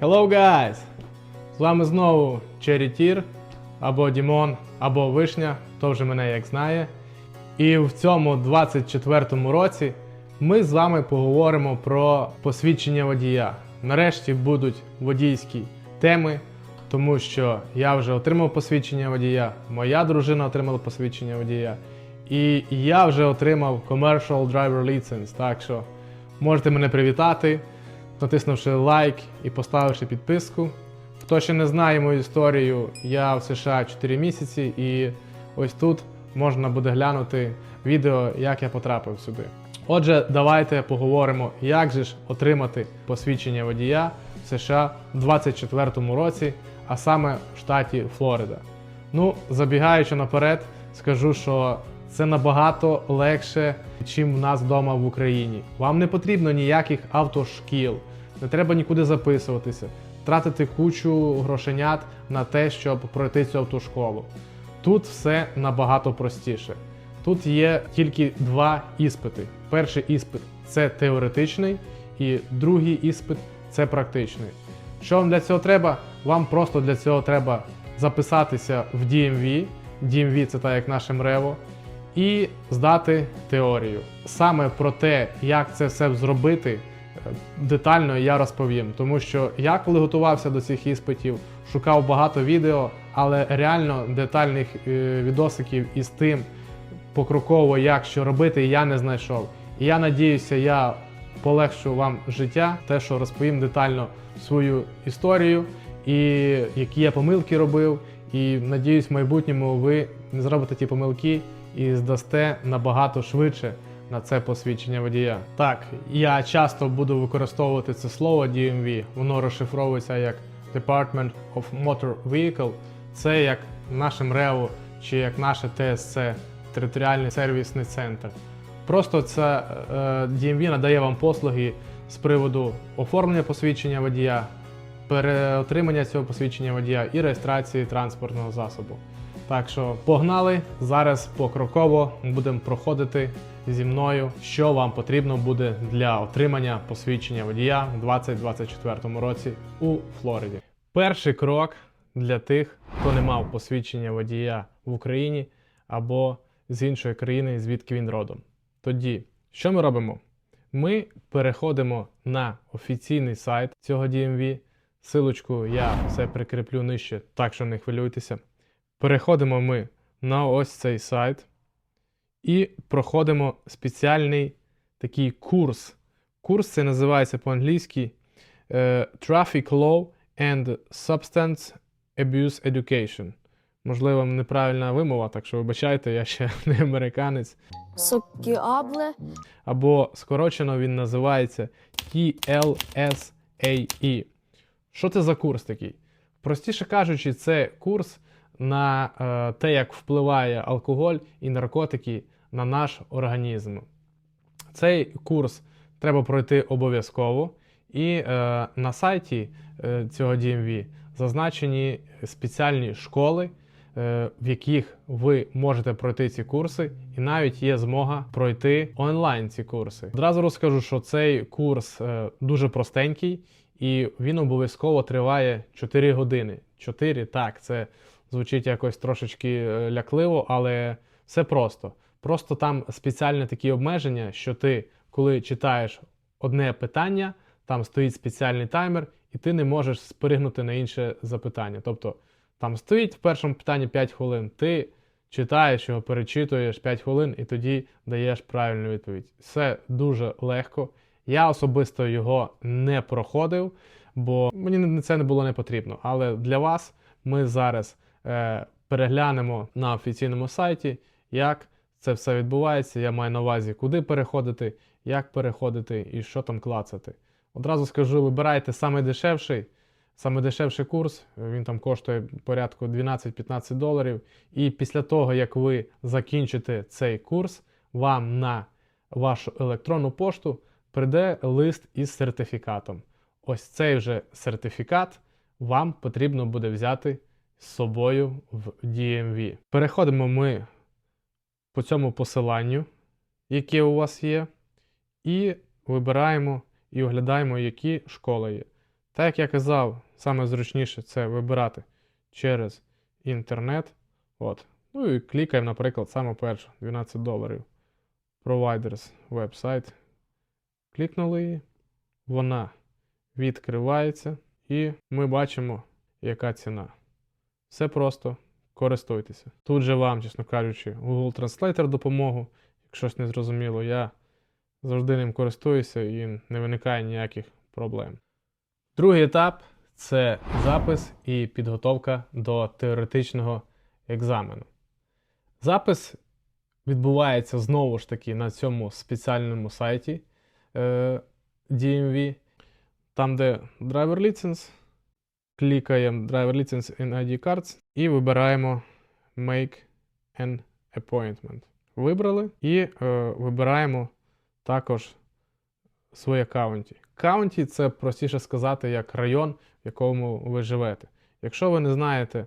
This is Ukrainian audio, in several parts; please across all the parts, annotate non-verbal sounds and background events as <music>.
Hello guys! З вами знову Cherry Tear, або Дімон, або Вишня, хто вже мене як знає. І в цьому 24-му році ми з вами поговоримо про посвідчення водія. Нарешті будуть водійські теми, тому що я вже отримав посвідчення водія, моя дружина отримала посвідчення водія, і я вже отримав Commercial Driver License. Так що можете мене привітати, натиснувши лайк і поставивши підписку. Хто ще не знає мою історію, я в США 4 місяці, і ось тут можна буде глянути відео, як я потрапив сюди. Отже, давайте поговоримо, як же ж отримати посвідчення водія в США в 2024 році, а саме в штаті Флорида. Ну, забігаючи наперед, скажу, що це набагато легше, чим в нас вдома в Україні. Вам не потрібно ніяких автошкіл, не треба нікуди записуватися, тратити кучу грошенят на те, щоб пройти цю автошколу. Тут все набагато простіше. Тут є тільки два іспити. Перший іспит це теоретичний, і другий іспит це практичний. Що вам для цього треба? Вам просто для цього треба записатися в DMV. DMV це так як наше МРЕВО, і здати теорію. Саме про те, як це все зробити, детально я розповім, тому що я коли готувався до цих іспитів, шукав багато відео, але реально детальних е, відосиків із тим, покроково, як що робити, я не знайшов. І я надіюся, я полегшу вам життя, те, що розповім детально свою історію, і які я помилки робив. І надіюсь, в майбутньому ви не зробите ті помилки і здасте набагато швидше на це посвідчення водія. Так, я часто буду використовувати це слово DMV, воно розшифровується як Department of Motor Vehicle. Це як наше МРЕО чи як наше ТСЦ, територіальний сервісний центр. Просто це е, DMV надає вам послуги з приводу оформлення посвідчення водія, переотримання цього посвідчення водія і реєстрації транспортного засобу. Так що погнали! Зараз покроково будемо проходити зі мною, що вам потрібно буде для отримання посвідчення водія в 2024 році у Флориді. Перший крок для тих, хто не мав посвідчення водія в Україні або з іншої країни, звідки він родом. Тоді, що ми робимо? Ми переходимо на офіційний сайт цього DMV. Силочку я все прикріплю нижче, так що не хвилюйтеся. Переходимо ми на ось цей сайт і проходимо спеціальний такий курс. Курс це називається по-англійськи е, Traffic Law and Substance Abuse Education. Можливо, неправильна вимова, так що вибачайте, я ще <laughs> не американець. Сокіабле, Або скорочено він називається TLSAE. Що це за курс такий? Простіше кажучи, це курс на е, те, як впливає алкоголь і наркотики на наш організм. Цей курс треба пройти обов'язково, і е, на сайті е, цього DMV зазначені спеціальні школи, е, в яких ви можете пройти ці курси, і навіть є змога пройти онлайн ці курси. Одразу розкажу, що цей курс е, дуже простенький, і він обов'язково триває 4 години. 4, так, це звучить якось трошечки е, лякливо, але все просто. Просто там спеціальні такі обмеження, що ти, коли читаєш одне питання, там стоїть спеціальний таймер, і ти не можеш спригнути на інше запитання. Тобто там стоїть в першому питанні 5 хвилин, ти читаєш його, перечитуєш 5 хвилин і тоді даєш правильну відповідь. Все дуже легко. Я особисто його не проходив, бо мені це не було не потрібно. Але для вас ми зараз переглянемо на офіційному сайті, як це все відбувається. Я маю на увазі, куди переходити, як переходити і що там клацати. Одразу скажу, вибирайте саме дешевший, саме дешевший курс, він там коштує порядку 12-15 доларів. І після того, як ви закінчите цей курс, вам на вашу електронну пошту прийде лист із сертифікатом. Ось цей вже сертифікат вам потрібно буде взяти з собою в DMV. Переходимо ми по цьому посиланню, яке у вас є, і вибираємо і оглядаємо, які школи є. Так як я казав, саме зручніше це вибирати через інтернет. От. Ну і клікаємо, наприклад, саме перше 12 доларів. Providers вебсайт. Клікнули її, вона відкривається, і ми бачимо, яка ціна. Все просто користуйтеся. Тут же вам, чесно кажучи, Google Translator допомогу. Якщо щось не зрозуміло, я завжди ним користуюся і не виникає ніяких проблем. Другий етап це запис і підготовка до теоретичного екзамену. Запис відбувається знову ж таки на цьому спеціальному сайті е, DMV, там, де Driver License, клікаємо Driver License in ID Cards і вибираємо Make an Appointment. Вибрали і е, вибираємо також своє каунті. Каунті це простіше сказати як район, в якому ви живете. Якщо ви не знаєте,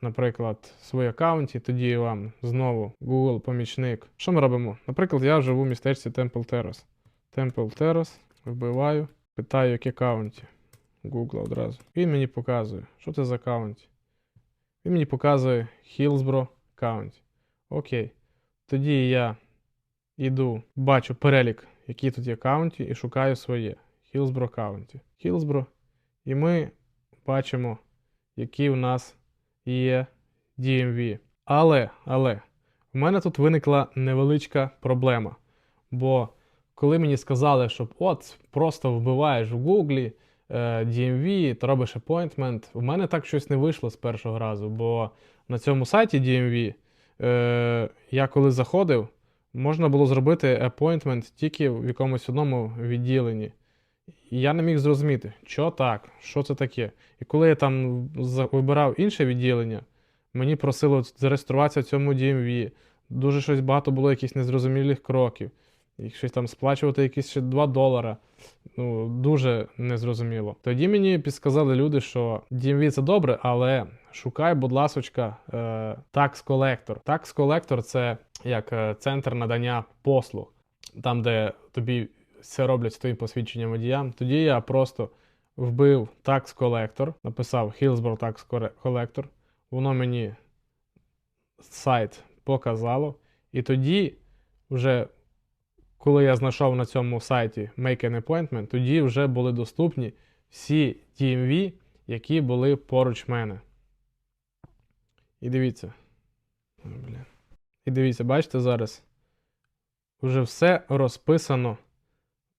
наприклад, своє каунті, тоді вам знову Google помічник. Що ми робимо? Наприклад, я живу в містечці Temple Terrace. Temple Terrace, вбиваю, питаю, яке каунті. Google одразу. Він мені показує, що це за каунті. Він мені показує Hillsborough County. Окей. Тоді я йду, бачу перелік, які тут є каунті, і шукаю своє. Hillsborough County. Hillsborough. І ми бачимо, які у нас є DMV. Але, але, в мене тут виникла невеличка проблема. Бо коли мені сказали, що от просто вбиваєш в е, DMV, то робиш appointment, у мене так щось не вийшло з першого разу, бо на цьому сайті DMV е, я коли заходив, можна було зробити appointment тільки в якомусь одному відділенні. І я не міг зрозуміти, що так, що це таке. І коли я там вибирав інше відділення, мені просило зареєструватися в цьому DMV. Дуже щось багато було якихось незрозумілих кроків. Щось там сплачувати якісь ще 2 долара. Ну, дуже незрозуміло. Тоді мені підсказали люди, що DMV це добре, але шукай, будь ласочка. Tax Collector це як е, центр надання послуг, там, де тобі все роблять з твоїм посвідченням водіям. Тоді я просто вбив Collector, написав Hillsborough Tax Collector. Воно мені сайт показало. І тоді, вже, коли я знайшов на цьому сайті Make an Appointment, тоді вже були доступні всі DMV, які були поруч мене. І дивіться. Блін. І дивіться, бачите зараз? Вже все розписано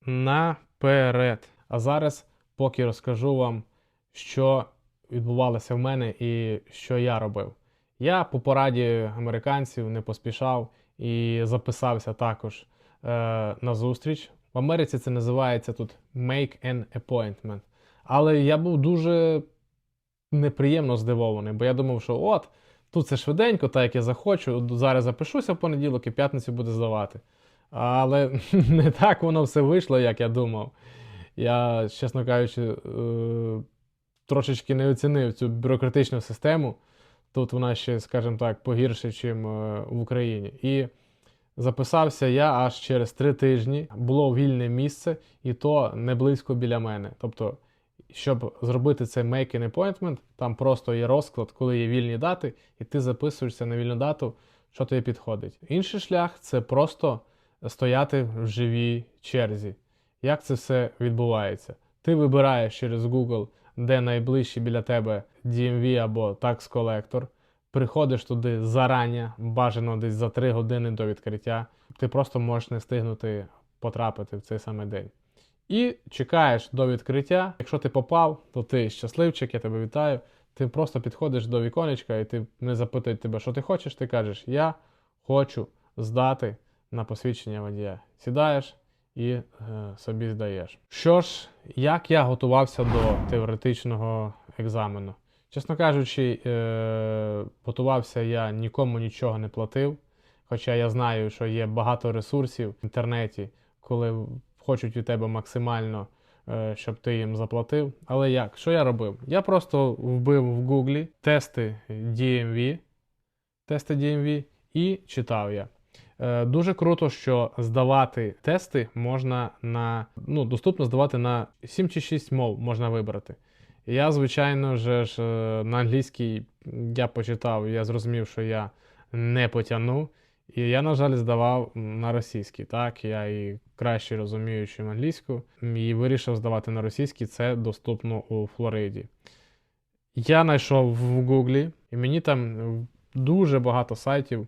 наперед. А зараз поки розкажу вам, що відбувалося в мене і що я робив. Я по пораді американців не поспішав і записався також на зустріч. В Америці це називається тут Make an Appointment. Але я був дуже неприємно здивований, бо я думав, що от, тут це швиденько, так як я захочу, зараз запишуся в понеділок і п'ятницю буду здавати. Але <laughs> не так воно все вийшло, як я думав. Я, чесно кажучи, е, трошечки не оцінив цю бюрократичну систему. Тут вона ще, скажімо так, погірше, ніж в Україні. І записався я аж через три тижні. Було вільне місце, і то не близько біля мене. Тобто, щоб зробити це make an appointment, там просто є розклад, коли є вільні дати, і ти записуєшся на вільну дату, що тобі підходить. Інший шлях це просто стояти в живій черзі. Як це все відбувається? Ти вибираєш через Google, де найближче біля тебе DMV або Tax Collector, приходиш туди зарані, бажано десь за 3 години до відкриття. Ти просто можеш не встигнути потрапити в цей самий день. І чекаєш до відкриття. Якщо ти попав, то ти щасливчик, я тебе вітаю. Ти просто підходиш до віконечка і ти не запитують тебе, що ти хочеш. Ти кажеш, я хочу здати на посвідчення водія. Сідаєш і е, собі здаєш. Що ж, як я готувався до теоретичного екзамену? Чесно кажучи, е, готувався я нікому нічого не платив. Хоча я знаю, що є багато ресурсів в інтернеті, коли хочуть від тебе максимально, е, щоб ти їм заплатив. Але як? Що я робив? Я просто вбив в Гуглі тести DMV, тести DMV і читав я. Е, Дуже круто, що здавати тести можна на ну, доступно здавати на 7 чи 6 мов можна вибрати. Я, звичайно ж е, на англійській я почитав, я зрозумів, що я не потягну. І я, на жаль, здавав на російській. Так, я і краще розумію, чим англійську, і вирішив здавати на російській. Це доступно у Флориді. Я знайшов в Гуглі, і мені там дуже багато сайтів е,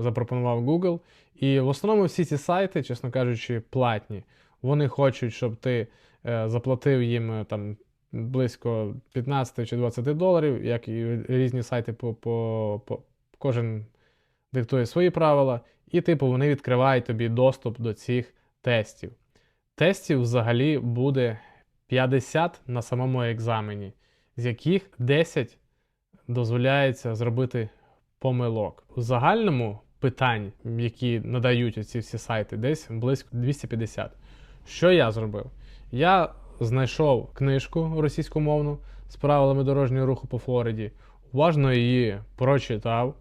запропонував Google. І в основному всі ці сайти, чесно кажучи, платні. Вони хочуть, щоб ти заплатив їм е, там близько 15 чи 20 доларів, як і різні сайти по, по, по кожен диктує свої правила, і типу вони відкривають тобі доступ до цих тестів. Тестів взагалі буде 50 на самому екзамені, з яких 10 дозволяється зробити помилок. У загальному питань, які надають ці всі сайти, десь близько 250. Що я зробив? Я знайшов книжку російськомовну з правилами дорожнього руху по Флориді, уважно її прочитав.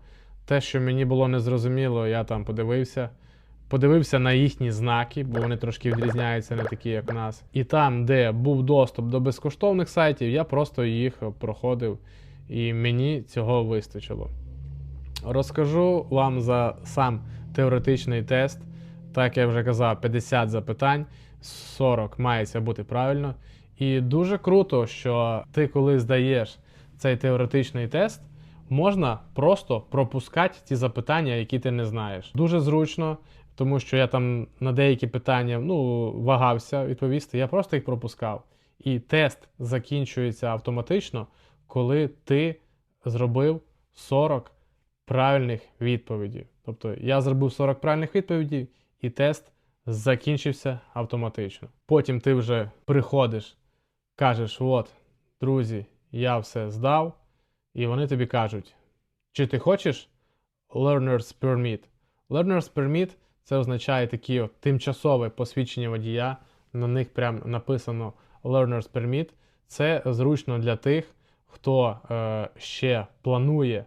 Те, що мені було незрозуміло, я там подивився. Подивився на їхні знаки, бо вони трошки відрізняються, не такі, як у нас. І там, де був доступ до безкоштовних сайтів, я просто їх проходив, і мені цього вистачило. Розкажу вам за сам теоретичний тест. Так я вже казав, 50 запитань, 40 мається бути правильно. І дуже круто, що ти, коли здаєш цей теоретичний тест, можна просто пропускати ті запитання, які ти не знаєш. Дуже зручно, тому що я там на деякі питання ну, вагався відповісти, я просто їх пропускав. І тест закінчується автоматично, коли ти зробив 40 правильних відповідей. Тобто я зробив 40 правильних відповідей, і тест закінчився автоматично. Потім ти вже приходиш, кажеш: от, друзі, я все здав, і вони тобі кажуть, чи ти хочеш Learner's Permit? Learner's Permit це означає такі от тимчасове посвідчення водія. На них прям написано Learner's Permit. Це зручно для тих, хто е, ще планує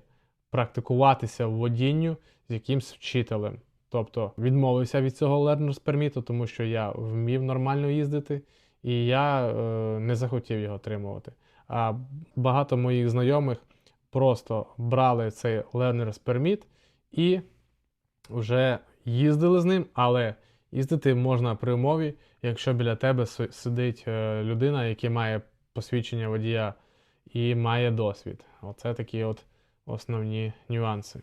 практикуватися в водінню з якимсь вчителем. Тобто відмовився від цього Learner's Permit, тому що я вмів нормально їздити, і я е, не захотів його отримувати. А багато моїх знайомих просто брали цей Learner's Permit і вже їздили з ним, але їздити можна при умові, якщо біля тебе сидить е, людина, яка має посвідчення водія і має досвід. Оце такі от основні нюанси.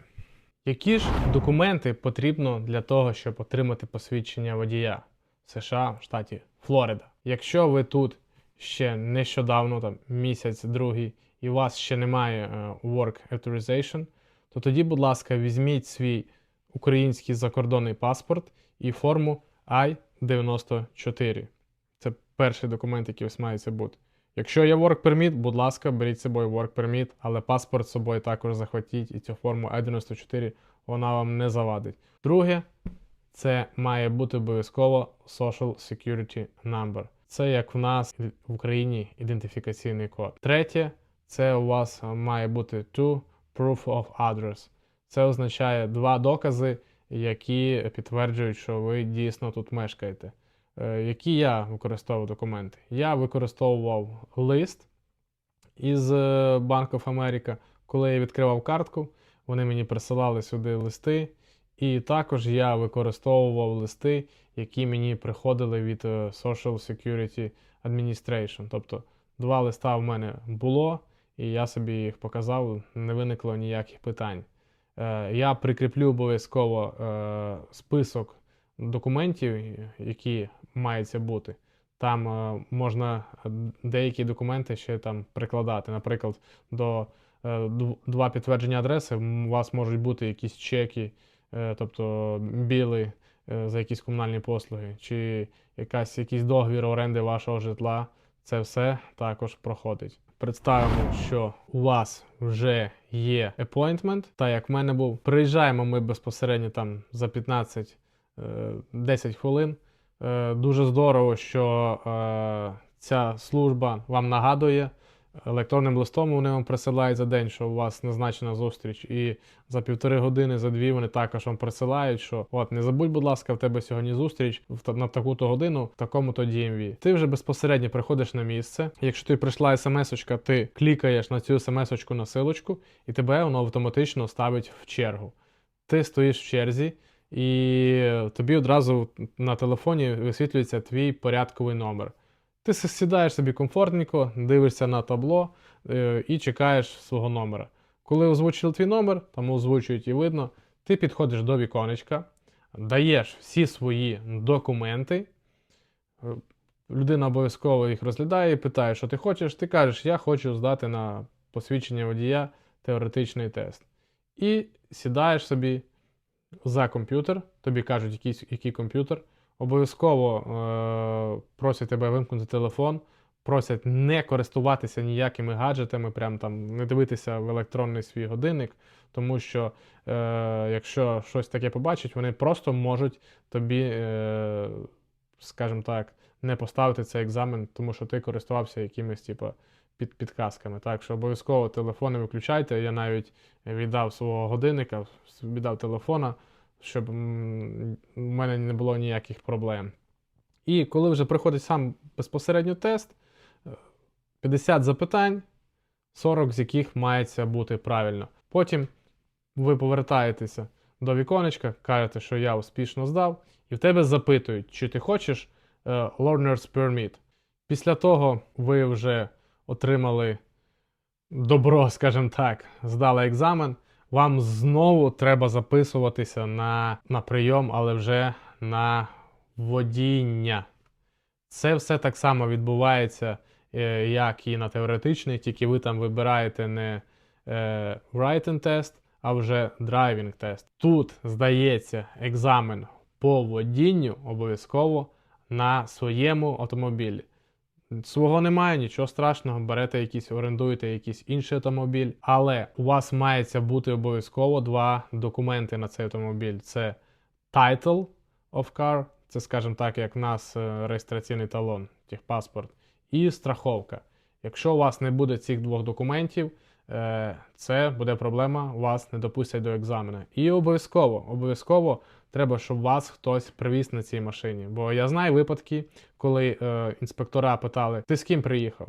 Які ж документи потрібно для того, щоб отримати посвідчення водія в США, в штаті Флорида? Якщо ви тут ще нещодавно, там місяць, другий, і у вас ще немає е, Work Authorization, то тоді, будь ласка, візьміть свій український закордонний паспорт і форму I-94. Це перший документ, який ось мається бути. Якщо є Work Permit, будь ласка, беріть з собою Work Permit, але паспорт з собою також захватіть і цю форму I-94 вона вам не завадить. Друге, це має бути обов'язково Social Security Number. Це як в нас в Україні ідентифікаційний код. Третє, це у вас має бути to Proof of Address. Це означає два докази, які підтверджують, що ви дійсно тут мешкаєте. Е, Які я використовував документи? Я використовував лист із е, Bank of America, коли я відкривав картку, вони мені присилали сюди листи. І також я використовував листи, які мені приходили від е, Social Security Administration. Тобто два листа в мене було, і я собі їх показав, не виникло ніяких питань. Я прикріплю обов'язково список документів, які маються бути. Там е, можна е, деякі документи ще там прикладати. Наприклад, до е, два підтвердження адреси у вас можуть бути якісь чеки, е, тобто біли е, за якісь комунальні послуги, чи якась, якийсь договір оренди вашого житла. Це все також проходить. Представимо, що у вас вже є appointment, так як в мене був. Приїжджаємо ми безпосередньо там за 15 е, 10 хвилин. Е, Дуже здорово, що е, ця служба вам нагадує електронним листом вони вам присилають за день, що у вас назначена зустріч, і за півтори години, за дві вони також вам присилають, що от не забудь, будь ласка, в тебе сьогодні зустріч на таку-то годину в такому-то DMV. Ти вже безпосередньо приходиш на місце. Якщо тобі прийшла смс-очка, ти клікаєш на цю смс-очку на силочку, і тебе воно автоматично ставить в чергу. Ти стоїш в черзі, і тобі одразу на телефоні висвітлюється твій порядковий номер. Ти сідаєш собі комфортненько, дивишся на табло е, і чекаєш свого номера. Коли озвучили твій номер, там озвучують і видно, ти підходиш до віконечка, даєш всі свої документи. Людина обов'язково їх розглядає і питає, що ти хочеш. Ти кажеш, я хочу здати на посвідчення водія теоретичний тест. І сідаєш собі за комп'ютер, тобі кажуть, який, який комп'ютер. Обов'язково е- просять тебе вимкнути телефон, просять не користуватися ніякими гаджетами, прям там не дивитися в електронний свій годинник, тому що е- якщо щось таке побачать, вони просто можуть тобі, е- скажімо так, не поставити цей екзамен, тому що ти користувався якимись, типу, під підказками. Так що обов'язково телефони виключайте. Я навіть віддав свого годинника, віддав телефона, щоб у мене не було ніяких проблем. І коли вже приходить сам безпосередньо тест, е, 50 запитань, 40 з яких мається бути правильно. Потім ви повертаєтеся до віконечка, кажете, що я успішно здав, і в тебе запитують, чи ти хочеш е, Learner's Permit. Після того ви вже отримали добро, <laughs> скажімо так, здали екзамен. Вам знову треба записуватися на, на прийом, але вже на водіння. Це все так само відбувається, е, як і на теоретичний, тільки ви там вибираєте не е, writing тест, а вже driving тест. Тут здається екзамен по водінню обов'язково на своєму автомобілі. Свого немає, нічого страшного, берете якийсь, орендуєте якийсь інший автомобіль, але у вас мається бути обов'язково два документи на цей автомобіль: це title of car, це, скажімо так, як в нас е, реєстраційний талон, техпаспорт, і страховка. Якщо у вас не буде цих двох документів, це буде проблема, вас не допустять до екзамену. І обов'язково, обов'язково треба, щоб вас хтось привіз на цій машині. Бо я знаю випадки, коли е, інспектора питали, ти з ким приїхав?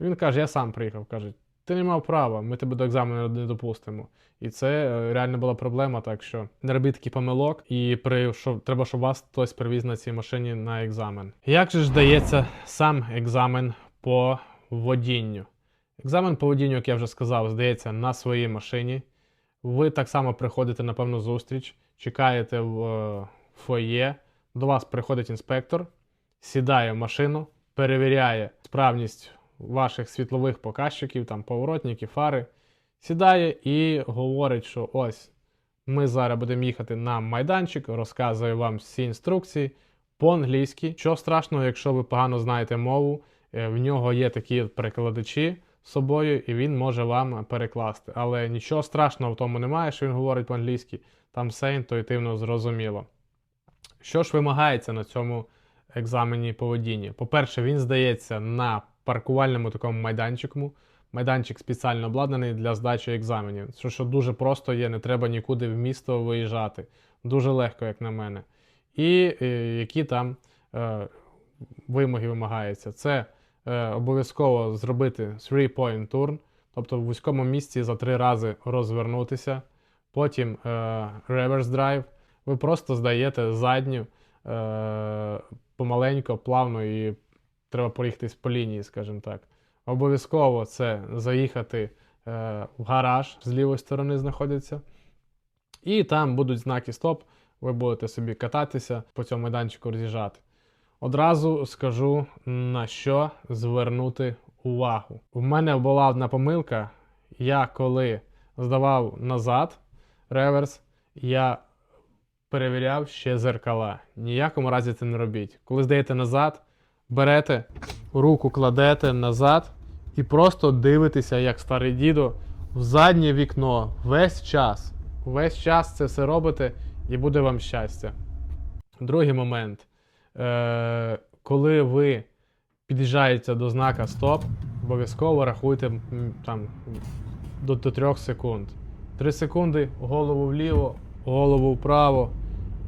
Він каже, я сам приїхав. Каже, ти не мав права, ми тебе до екзамену не допустимо. І це е, реально була проблема, так що не робіть такий помилок, і при, що, треба, щоб вас хтось привіз на цій машині на екзамен. Як же ж дається сам екзамен по водінню? Екзамен по як я вже сказав, здається на своїй машині. Ви так само приходите на певну зустріч, чекаєте в е, фоє, до вас приходить інспектор, сідає в машину, перевіряє справність ваших світлових показчиків, там поворотники, фари, сідає і говорить, що ось ми зараз будемо їхати на майданчик, розказує вам всі інструкції по-англійськи. Що страшного, якщо ви погано знаєте мову, е, в нього є такі перекладачі з собою, і він може вам перекласти. Але нічого страшного в тому немає, що він говорить по-англійськи, там все інтуїтивно зрозуміло. Що ж вимагається на цьому екзамені поведіння? По-перше, він здається на паркувальному такому майданчику. Майданчик спеціально обладнаний для здачі екзаменів. Що, що дуже просто є, не треба нікуди в місто виїжджати. Дуже легко, як на мене. І е, які там е, вимоги вимагаються? Це обов'язково зробити 3-point turn, тобто в вузькому місці за три рази розвернутися. Потім е, reverse drive. Ви просто здаєте задню е, помаленько, плавно і треба проїхатись по лінії, скажімо так. Обов'язково це заїхати е, в гараж з лівої сторони знаходиться. І там будуть знаки стоп. Ви будете собі кататися по цьому майданчику роз'їжджати. Одразу скажу на що звернути увагу. У мене була одна помилка. Я коли здавав назад реверс, я перевіряв ще зеркала. Ніякому разі це не робіть. Коли здаєте назад, берете, руку кладете назад і просто дивитеся, як старий дідо, в заднє вікно весь час. Весь час це все робите, і буде вам щастя. Другий момент. Е, коли ви під'їжджаєте до знака Стоп, обов'язково рахуйте там до, до 3 секунд. 3 секунди, голову вліво, голову вправо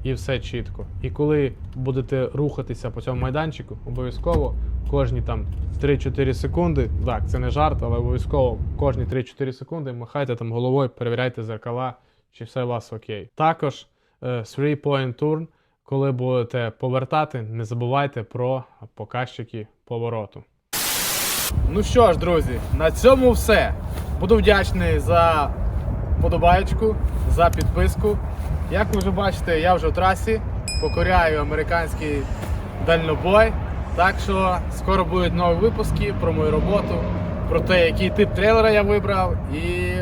і все чітко. І коли будете рухатися по цьому майданчику, обов'язково кожні там 3-4 секунди, так, це не жарт, але обов'язково кожні 3-4 секунди махайте там головою, перевіряйте зеркала, чи все у вас окей. Також е, 3-point turn, коли будете повертати, не забувайте про показчики повороту. Ну що ж, друзі, на цьому все. Буду вдячний за подобаєчку, за підписку. Як ви вже бачите, я вже в трасі покоряю американський дальнобой. Так що скоро будуть нові випуски про мою роботу, про те, який тип трейлера я вибрав. І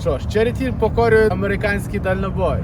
що ж, Череті покорює американський дальнобой.